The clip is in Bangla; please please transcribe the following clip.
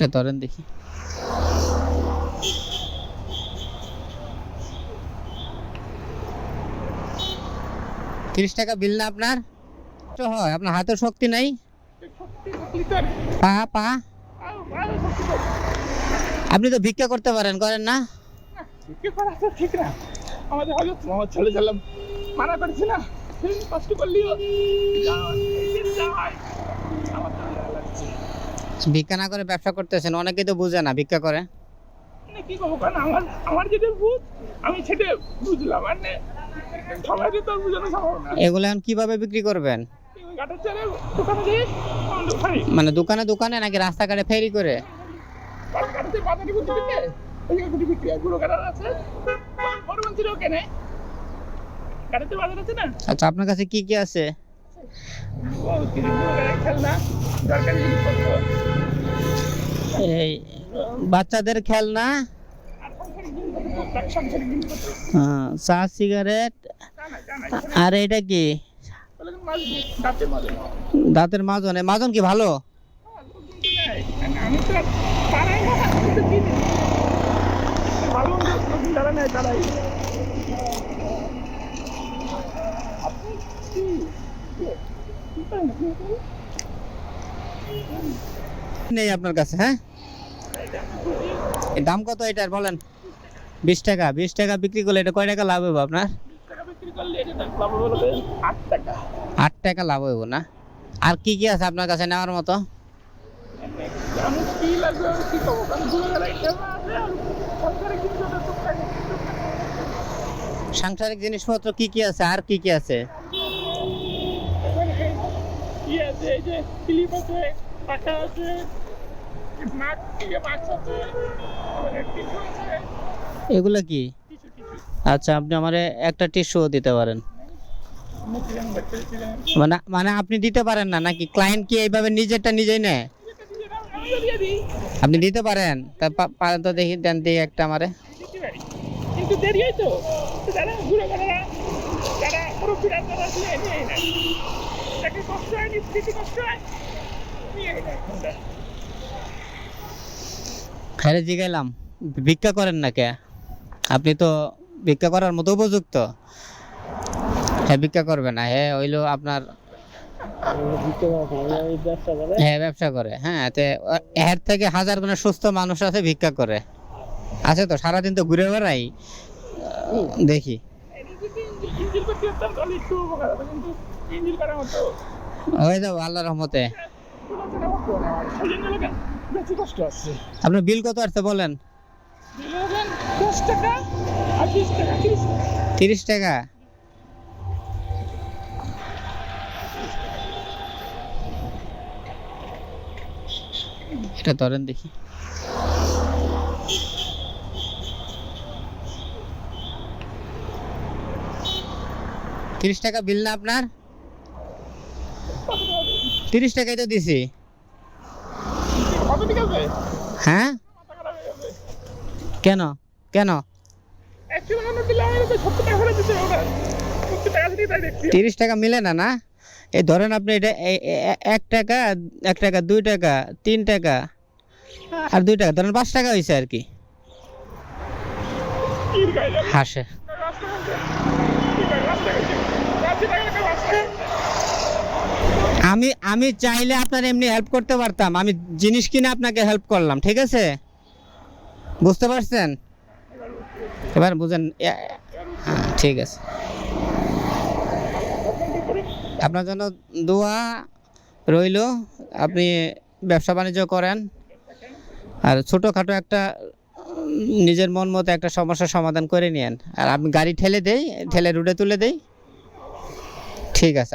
এটা ধরেন দেখি তিরিশ টাকা বিল না আপনার তো হয় আপনার হাতের শক্তি নাই পা পা আপনি তো ভিক্ষা করতে পারেন করেন না না মানা কষ্ট করলিও। ভিক্ষা না করে ব্যবসা করতেছেন অনেকেই তো বুঝে না ভিক্ষা করে। মানে কি করব? কারণ আমার আমার যেটা বুঝ আমি সেটা বুঝলাম। মানে সবাইকে তো বোঝানো সম্ভব না। এগুলো এখন কীভাবে বিক্রি করবেন? মানে দোকানে দোকানে নাকি রাস্তাঘাটে ফেরি করে? আচ্ছা আপনার কাছে কি কি আছে? খেলনা দরকারি জিনিসপত্র। এই বাচ্চাদের খেলনা। আহ, চা সিগারেট। আর এটা কি? দাঁতের মাজন। মাজন কি ভালো? আমি তো নেই আপনার কাছে হ্যাঁ? দাম কত এটার, বলেন? বিশ টাকা বিশ টাকা বিক্রি করলে এটা কয় টাকা লাভ হবে আপনার? আট টাকা লাভ হইব না। আর কি কি আছে আপনার কাছে নেওয়ার মতো? সংসারিক জিনিসপত্র কি কি আছে? আর কি কি আছে? কি আছে। ক্লিপ আছে পাখা মাছ মাছ আছে টিস্যু আছে। এগুলো কি? আচ্ছা আপনি আমার একটা টিস্যু দিতে পারেন। মানে মানে আপনি দিতে পারেন না নাকি ক্লায়েন্ট কি এইভাবে নিজেরটা নিজেই নেয়? আপনি দিতে পারেন তা পারেন তো দেখি দেন দিয়ে একটা আমারে। কিন্তু দেরি হয় তো। যারা ঘুরে বেড়ারা যারা নেয় তাকে কষ্ট হয় কষ্ট হয়। জিগাইলাম, ভিক্ষা করেন না কে? আপনি তো ভিক্ষা করার মতো উপযুক্ত। হ্যাঁ ভিক্ষা করবে না হ্যাঁ আপনার হ্যাঁ ব্যবসা করে হ্যাঁ এর থেকে হাজার সুস্থ মানুষ আছে, ভিক্ষা করে। আছে তো, সারাদিন তো ঘুরে বেড়াই। দেখি। হয়ে যাব আল্লাহ রহমতে। আপনার বিল কত আসছে বলেন? তিরিশ টাকা। এটা ধরেন দেখি। তিরিশ টাকা বিল না আপনার? তিরিশ টাকাই তো দিছি। হ্যাঁ? কেন? কেন? তিরিশ টাকা মিলে না না? এই ধরেন আপনি এটা এক টাকা এক টাকা দুই টাকা তিন টাকা আর দুই টাকা ধরেন পাঁচ টাকা হয়েছে আর কি। হাসে রাস্তা আছে কি গাইলে রাস্তা গেছে রাস্তা টাকা একটা রাস্তা আমি আমি চাইলে আপনার এমনি হেল্প করতে পারতাম। আমি জিনিস কিনে আপনাকে হেল্প করলাম ঠিক আছে? বুঝতে পারছেন? এবার বুঝেন হ্যাঁ, ঠিক আছে। আপনার জন্য দোয়া রইল আপনি ব্যবসা বাণিজ্য করেন। আর ছোটোখাটো একটা নিজের মন মতো একটা সমস্যার সমাধান করে নিয়েন। আর আপনি গাড়ি ঠেলে দেই ঠেলে রুটে তুলে দেই। ঠিক আছে